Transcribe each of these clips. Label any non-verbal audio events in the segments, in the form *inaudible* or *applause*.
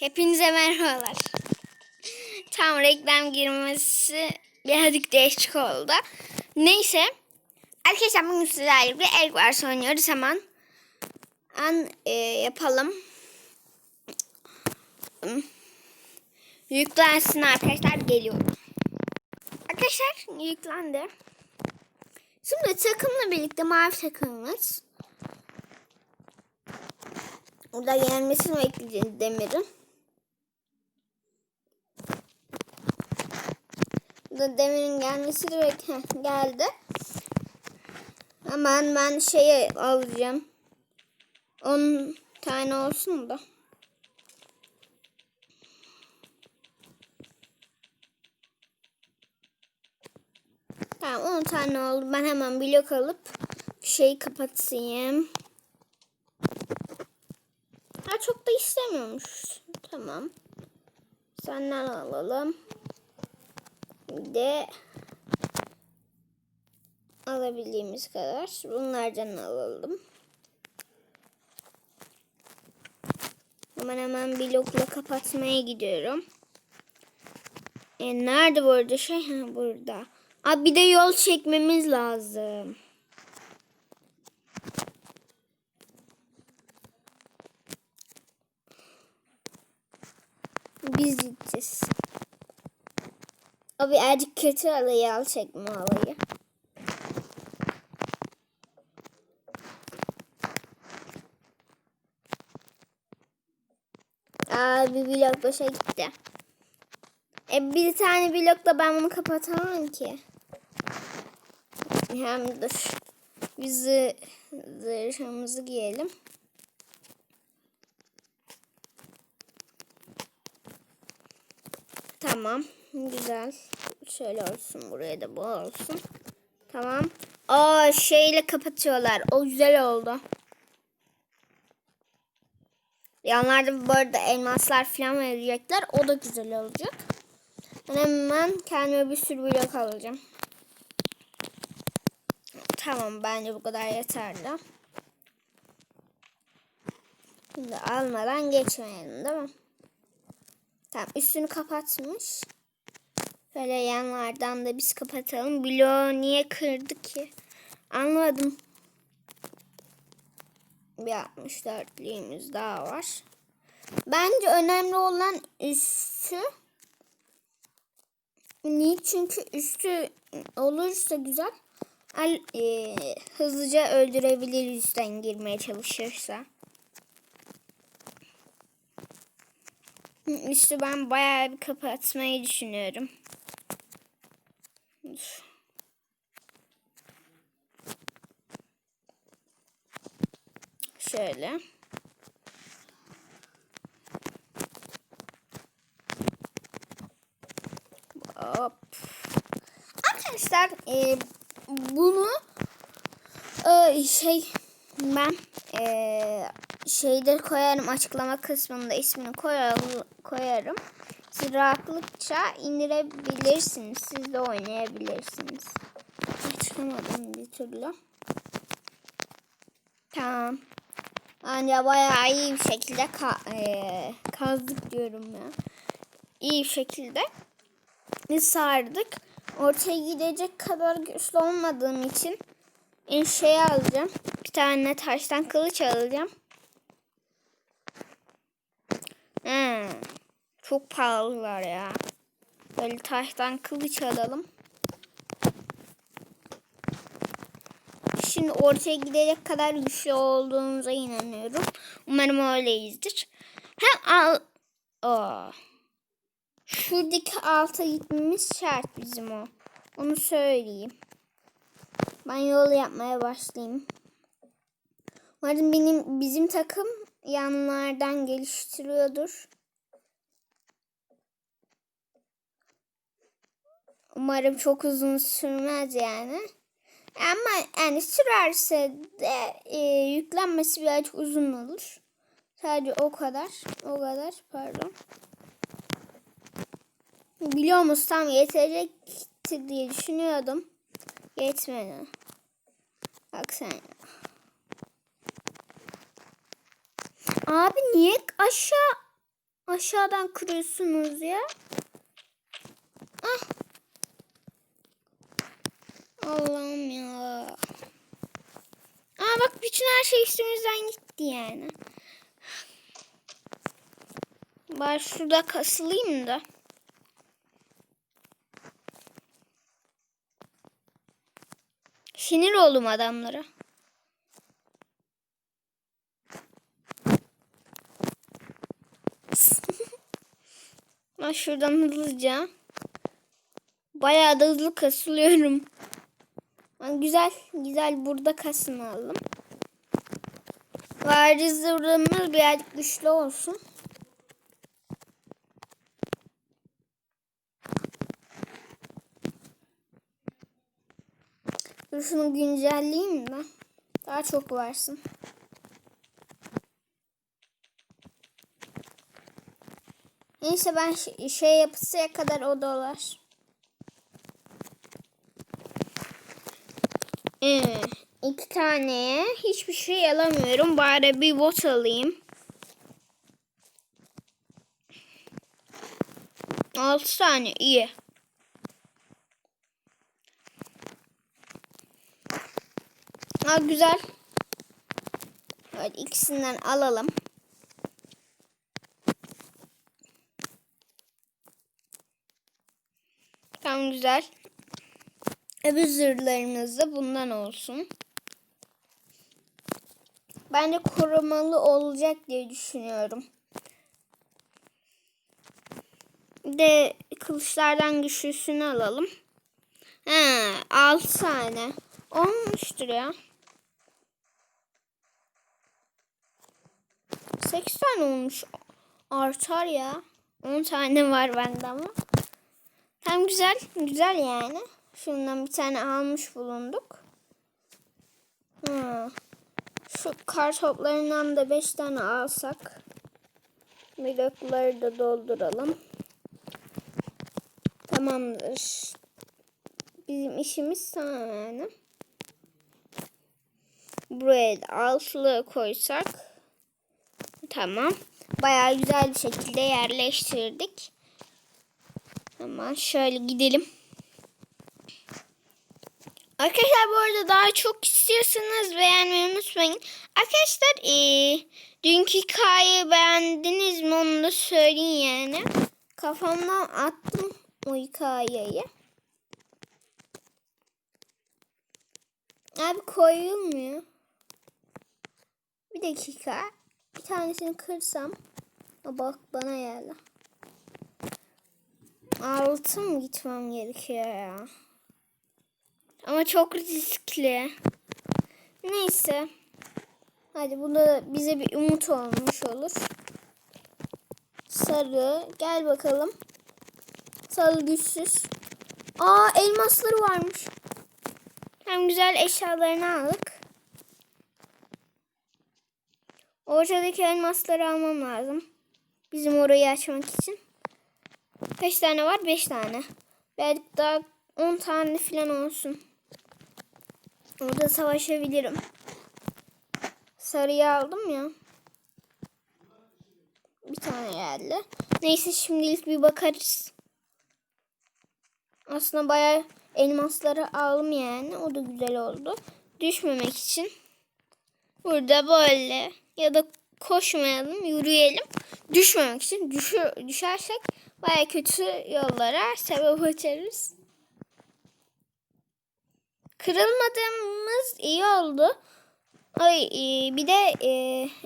Hepinize merhabalar. Tam reklam girmesi birazcık değişik oldu. Neyse. Arkadaşlar bugün sizlerle bir el varsa oynuyoruz hemen. An e, yapalım. Yüklensin arkadaşlar geliyor. Arkadaşlar yüklendi. Şimdi takımla birlikte mavi takımımız. Burada gelmesini bekleyeceğiz Demir'in. Burada Demir'in gelmesi de bek- geldi. Hemen ben şeyi alacağım. 10 tane olsun da. Tamam 10 tane oldu. Ben hemen blok alıp şeyi kapatayım. Ha çok da istemiyormuş. Tamam. Senden alalım. De alabildiğimiz kadar bunlardan alalım. Hemen hemen blokla kapatmaya gidiyorum. E, nerede bu arada şey? Ha, burada. Abi bir de yol çekmemiz lazım. Biz gideceğiz. Abi azıcık kötü alayı al çekme alayı. Aa bir blok boşa gitti. E bir tane blokla ben bunu kapatamam ki. Hem dur. Bizi zırhımızı giyelim. Tamam. Güzel. Şöyle olsun. Buraya da bu olsun. Tamam. Aa şeyle kapatıyorlar. O güzel oldu. Yanlarda bu arada elmaslar falan verecekler. O da güzel olacak. Ben hemen kendime bir sürü blok alacağım. Tamam bence bu kadar yeterli. Şimdi almadan geçmeyelim değil mi? Tamam üstünü kapatmış. Böyle yanlardan da biz kapatalım. Bloğu niye kırdı ki? Anladım. Bir 64'lüğümüz daha var. Bence önemli olan üstü. Niye? Çünkü üstü olursa güzel. Al, e, hızlıca öldürebilir üstten girmeye çalışırsa. Üstü ben bayağı bir kapatmayı düşünüyorum. Şöyle. Hop. Arkadaşlar e, bunu e, şey ben e, şeyde koyarım açıklama kısmında ismini koyarım, koyarım. Siz rahatlıkça indirebilirsiniz. Siz de oynayabilirsiniz. Çıkamadım bir türlü. Tamam. Anca bayağı iyi bir şekilde ka e, kazdık diyorum ya. İyi bir şekilde sardık. Ortaya gidecek kadar güçlü olmadığım için en şey alacağım. Bir tane taştan kılıç alacağım. Hmm, çok pahalılar ya. Böyle taştan kılıç alalım. Şimdi ortaya gidecek kadar güçlü olduğumuza inanıyorum. Umarım öyleyizdir. Hem al... Aa. Şuradaki alta gitmemiz şart bizim o. Onu söyleyeyim. Ben yol yapmaya başlayayım. Umarım benim bizim takım yanlardan geliştiriyordur. Umarım çok uzun sürmez yani. Ama yani sürerse de e, yüklenmesi birazcık uzun olur. Sadece o kadar. O kadar pardon. Biliyor musun tam yetecektir diye düşünüyordum. Yetmedi. Bak sen ya. Abi niye aşağı aşağıdan kırıyorsunuz ya? Ah. Allah'ım ya. Aa bak bütün her şey üstümüzden gitti yani. Bari şurada kasılayım da. Sinir oldum adamlara. *laughs* ben şuradan hızlıca bayağı da hızlı kasılıyorum. Güzel güzel burada kasını aldım. Bari zırhımız birazcık güçlü olsun. Dur şunu güncelleyeyim de. Daha çok varsın. Neyse ben ş- şey yapısıya kadar o dolar. Ee, iki taneye hiçbir şey alamıyorum. Bari bir bot alayım. Altı tane iyi. Ha güzel. Evet ikisinden alalım. Tamam güzel. Öbür zırhlarımız da bundan olsun. Bence korumalı olacak diye düşünüyorum. De kılıçlardan güçlüsünü alalım. He, 6 tane. Olmuştur ya. 8 tane olmuş. Artar ya. 10 tane var bende ama. Hem güzel. Güzel yani. Şundan bir tane almış bulunduk. Ha. Şu kar toplarından da 5 tane alsak. Blokları da dolduralım. Tamamdır. Bizim işimiz tamam yani. Buraya da altılı koysak. Tamam. Bayağı güzel bir şekilde yerleştirdik. Hemen şöyle gidelim. Arkadaşlar bu arada daha çok istiyorsanız beğenmeyi unutmayın. Arkadaşlar ee, dünkü hikayeyi beğendiniz mi onu da söyleyin yani. Kafamdan attım o hikayeyi. Abi koyulmuyor. Bir dakika. Bir tanesini kırsam. Bak bana geldi. Altı mı gitmem gerekiyor ya? Ama çok riskli. Neyse. Hadi bu da bize bir umut olmuş olur. Sarı. Gel bakalım. Sarı güçsüz. Aa elmasları varmış. Hem güzel eşyalarını aldık. Ortadaki elmasları almam lazım. Bizim orayı açmak için. Kaç tane var? 5 tane. Belki daha 10 tane falan olsun. Orada savaşabilirim. Sarıyı aldım ya. Bir tane geldi. Neyse şimdilik bir bakarız. Aslında bayağı elmasları aldım yani. O da güzel oldu. Düşmemek için. Burada böyle ya da koşmayalım, yürüyelim. Düşmemek için. Düşür, düşersek baya kötü yollara sebep açarız. Kırılmadığımız iyi oldu. Ay e, bir de e,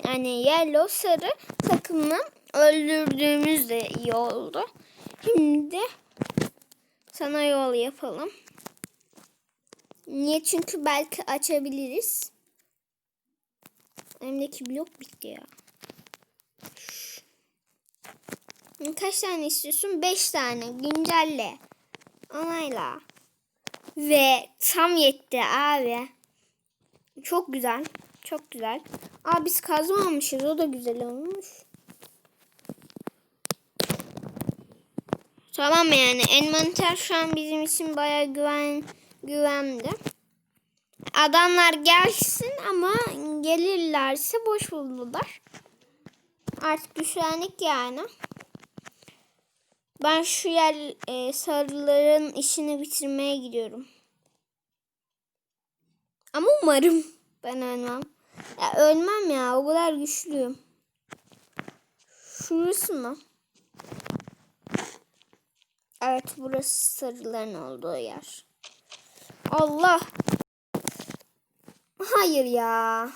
yani yellow sarı takımı öldürdüğümüz de iyi oldu. Şimdi sana yol yapalım. Niye? Çünkü belki açabiliriz. Elimdeki blok bitti ya. Kaç tane istiyorsun? 5 tane. Güncelle. Onayla. Ve tam yetti abi. Çok güzel. Çok güzel. Aa biz kazmamışız. O da güzel olmuş. Tamam yani envanter şu an bizim için baya güven güvende. Adamlar gelsin ama gelirlerse boş buldular. Artık güçlendik yani. Ben şu yer e, sarıların işini bitirmeye gidiyorum. Ama umarım ben ölmem. Ya ölmem ya o kadar güçlüyüm. Şurası mı? Evet burası sarıların olduğu yer. Allah. Hayır ya.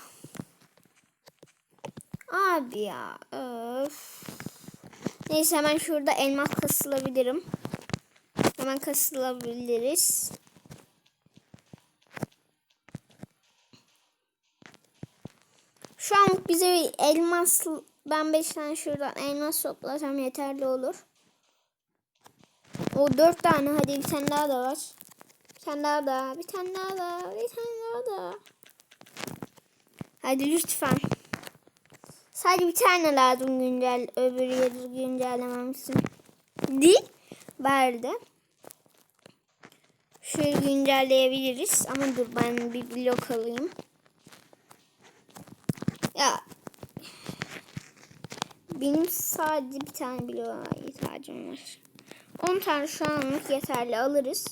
Abi ya. Öf. Neyse hemen şurada elmas kasılabilirim. Hemen kasılabiliriz. Şu an bize bir elmas ben 5 tane şuradan elmas toplasam yeterli olur. O 4 tane hadi bir tane daha da var. Bir tane daha da, bir tane daha da, bir tane daha da. Hadi lütfen. Sadece bir tane lazım güncel öbür yeri güncellemem için. Di verdi. Şöyle güncelleyebiliriz ama dur ben bir blok alayım. Ya benim sadece bir tane bloğa ihtiyacım var. 10 tane şu anlık yeterli alırız.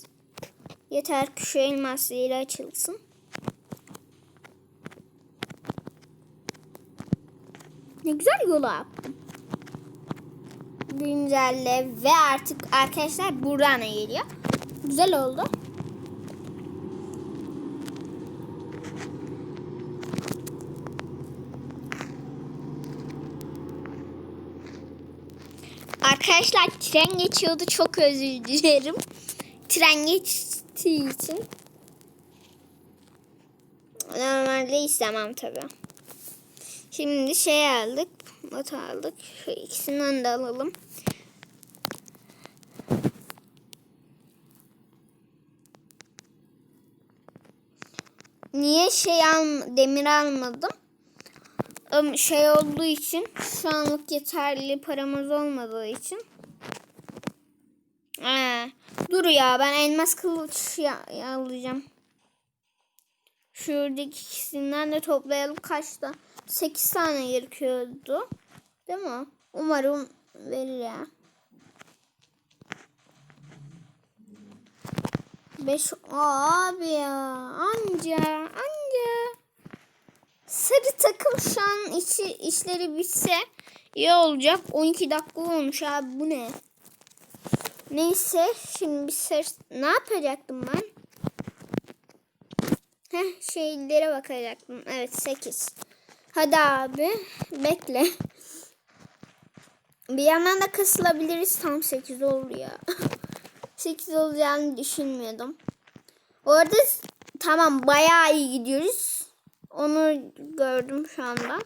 Yeter ki şu elmas yeri açılsın. Ne güzel yola yaptım. Güncelle ve artık arkadaşlar buradan geliyor. Güzel oldu. Arkadaşlar tren geçiyordu. Çok özür dilerim. Tren geçtiği için. Normalde istemem tabi. Şimdi şey aldık. Not aldık. Şu ikisinden de alalım. Niye şey al demir almadım? Şey olduğu için şu anlık yeterli paramız olmadığı için. Ee, dur ya ben elmas kılıç alacağım. Şuradaki ikisinden de toplayalım kaçta? 8 tane gerekiyordu. Değil mi? Umarım verir ya. 5 abi ya. Anca anca. Sarı takım şu an içi, işleri bitse iyi olacak. 12 dakika olmuş abi bu ne? Neyse şimdi bir sarı ne yapacaktım ben? Heh, şeylere bakacaktım. Evet 8 hadi abi bekle bir yandan da kasılabiliriz tam 8 oldu ya *laughs* 8 olacağını düşünmüyordum. Orada tamam bayağı iyi gidiyoruz. Onu gördüm şu anda.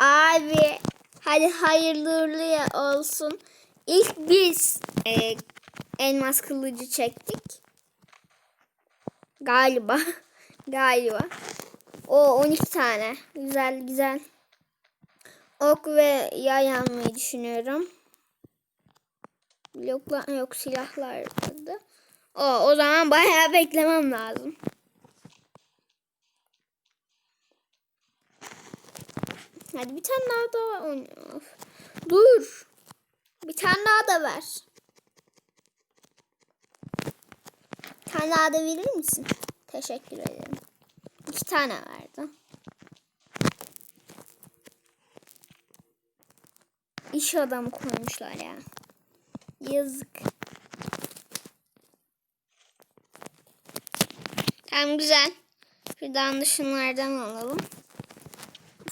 Abi hadi hayırlı uğurlu olsun. İlk biz e, elmas kılıcı çektik. Galiba. *laughs* Galiba. O 12 tane. Güzel güzel. Ok ve yay almayı düşünüyorum. Bloklar yok silahlardı. O o zaman bayağı beklemem lazım. Hadi bir tane daha da of. Dur. Bir tane daha da ver. Bir tane daha da verir misin? Teşekkür ederim. İki tane verdi. İş adamı koymuşlar ya. Yazık. Tamam güzel. Şuradan da şunlardan alalım.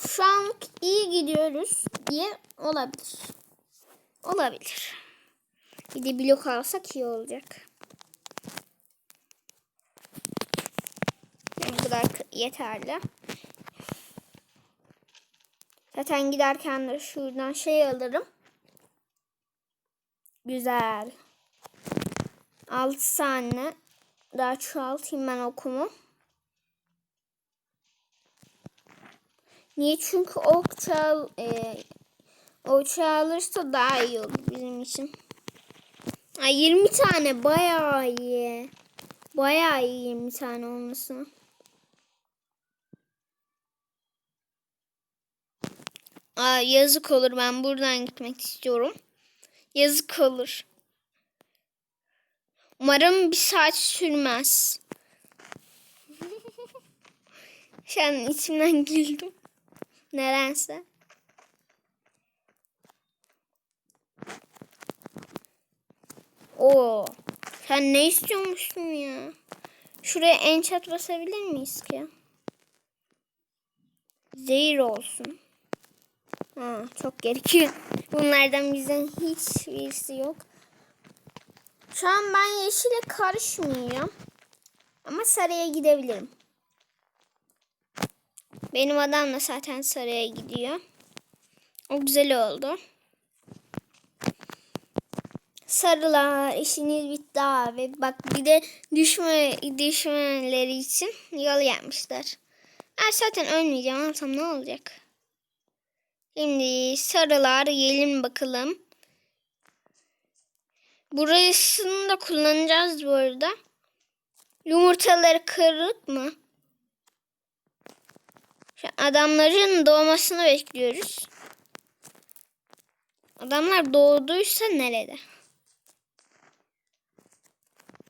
Şu an iyi gidiyoruz diye olabilir. Olabilir. Bir de blok alsak iyi olacak. Yani bu kadar yeterli. Zaten giderken de şuradan şey alırım. Güzel. 6 tane daha çoğaltayım ben okumu. Niye? Çünkü ok çal e, o çalırsa daha iyi olur bizim için. Ay 20 tane bayağı iyi. Bayağı iyi 20 tane olması. Aa, yazık olur ben buradan gitmek istiyorum. Yazık olur. Umarım bir saat sürmez. *laughs* Şu an içimden güldüm. Nedense. Oo. Sen ne istiyormuşsun ya? Şuraya en çat basabilir miyiz ki? Zehir olsun. Ha, çok gerekiyor. Bunlardan bizden hiç birisi yok. Şu an ben yeşile karışmıyorum. Ama sarıya gidebilirim. Benim adam da zaten sarıya gidiyor. O güzel oldu. Sarılar işiniz bitti abi. Bak bir de düşme düşmeleri için yol yapmışlar. Ben zaten ölmeyeceğim. Alsam ne olacak? Şimdi sarılar gelin bakalım. Burasını da kullanacağız bu arada. Yumurtaları kırık mı? Şu adamların doğmasını bekliyoruz. Adamlar doğduysa nerede?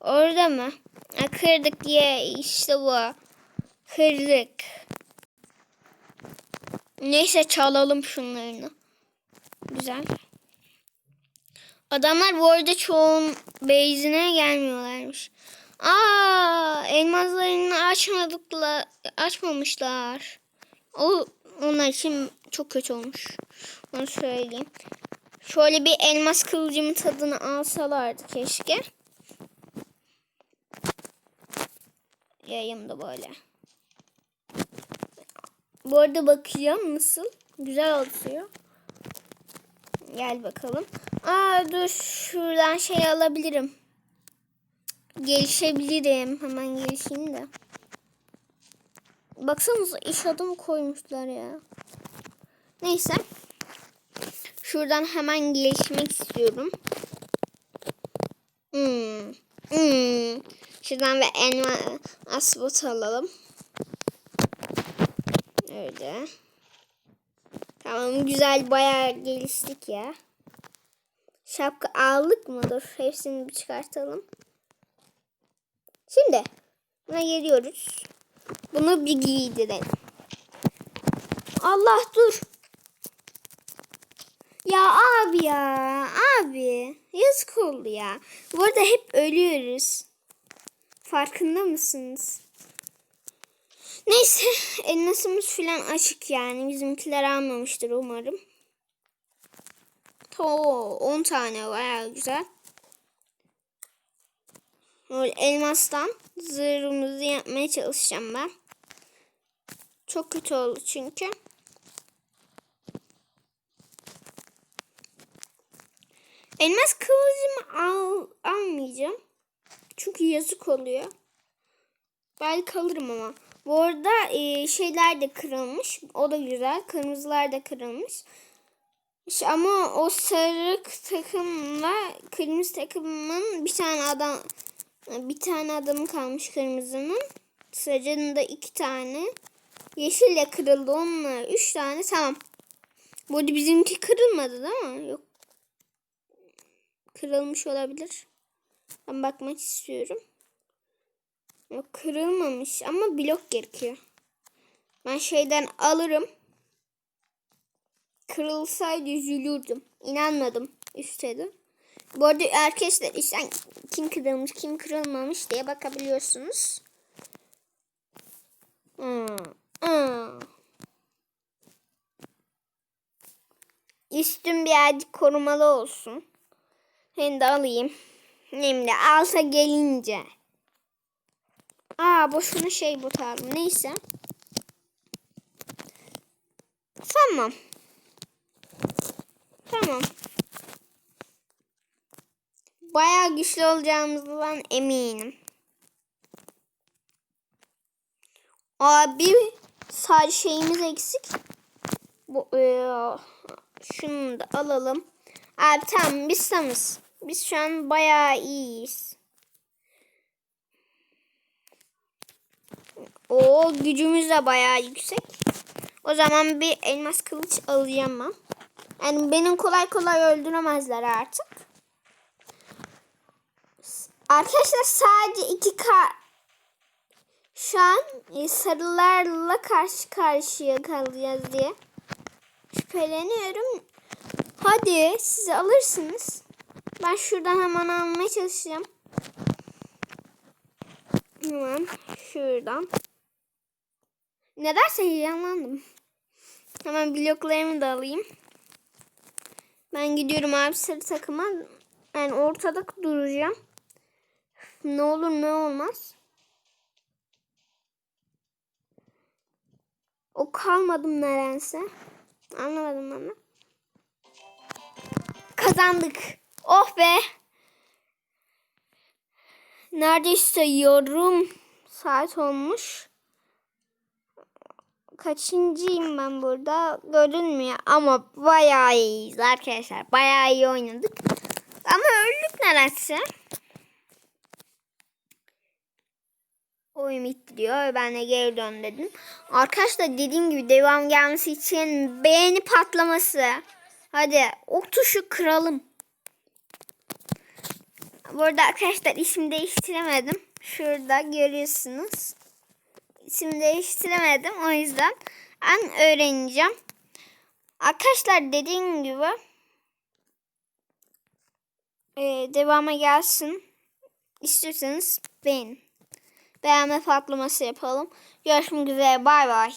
Orada mı? Ha, kırdık diye işte bu. Kırdık. Neyse çalalım şunlarını. Güzel. Adamlar bu arada çoğun base'ine gelmiyorlarmış. Aa, elmaslarını açmadıkla açmamışlar. O onlar için çok kötü olmuş. Onu söyleyeyim. Şöyle bir elmas kılıcımın tadını alsalardı keşke. Yayım da böyle. Bu arada bakacağım nasıl. Güzel atıyor. Gel bakalım. Aa dur şuradan şey alabilirim. Gelişebilirim. Hemen gelişeyim de. Baksanıza iş adamı koymuşlar ya. Neyse. Şuradan hemen gelişmek istiyorum. Hmm. Hmm. Şuradan bir elma asbot alalım. Öyle. Tamam güzel bayağı geliştik ya. Şapka aldık mı? Dur hepsini bir çıkartalım. Şimdi buna geliyoruz. Bunu bir giydirelim. Allah dur. Ya abi ya. Abi. Yazık oldu ya. Bu arada hep ölüyoruz. Farkında mısınız? Neyse. *laughs* Elmasımız filan açık yani. Bizimkiler almamıştır umarım. To 10 tane baya güzel. Böyle elmastan zırhımızı yapmaya çalışacağım ben. Çok kötü oldu çünkü. Elmas kılıcımı al, almayacağım. Çünkü yazık oluyor. Belki alırım ama. Bu arada e, şeyler de kırılmış. O da güzel. Kırmızılar da kırılmış. İşte ama o sarı takımla kırmızı takımın bir tane adam bir tane adamı kalmış kırmızının. Sarının da iki tane. Yeşille kırıldı onunla. Üç tane tamam. Bu arada bizimki kırılmadı değil mi? Yok. Kırılmış olabilir. Ben bakmak istiyorum. Kırılmamış ama blok gerekiyor. Ben şeyden alırım. Kırılsaydı üzülürdüm. İnanmadım istedim. Bu arada arkadaşlar işte kim kırılmış kim kırılmamış diye bakabiliyorsunuz. Hmm. Hmm. Üstüm birazcık korumalı olsun. Hem de alayım. Hem de alta gelince. Aa boşuna şey bot aldım. Neyse. Tamam. Tamam. Bayağı güçlü olacağımızdan eminim. Abi sadece şeyimiz eksik. Bu e, şunu da alalım. Abi tamam biz tamız. Biz şu an bayağı iyiyiz. O gücümüz de bayağı yüksek. O zaman bir elmas kılıç alacağım ben. Yani beni kolay kolay öldüremezler artık. Arkadaşlar sadece iki ka şu an e, sarılarla karşı karşıya kalacağız diye şüpheleniyorum. Hadi siz alırsınız. Ben şuradan hemen almaya çalışacağım. Hemen şuradan. Nedense heyecanlandım. Hemen bloklarımı da alayım. Ben gidiyorum abi sarı takıma. Yani ortada duracağım. Ne olur ne olmaz. O kalmadım nedense. Anlamadım de. Kazandık. Oh be. Neredeyse yarım saat olmuş. Kaçıncıyım ben burada? Görünmüyor ama bayağı iyiyiz arkadaşlar. Bayağı iyi oynadık. Ama öldük neredeyse. Oyun bitti diyor. Ben de geri dön dedim. Arkadaşlar dediğim gibi devam gelmesi için beğeni patlaması. Hadi o tuşu kıralım. Burada arkadaşlar isim değiştiremedim. Şurada görüyorsunuz. İsim değiştiremedim. O yüzden ben öğreneceğim. Arkadaşlar dediğim gibi e, devamı gelsin. İstiyorsanız beğenin. Beğenme patlaması yapalım. Görüşmek üzere. Bay bay.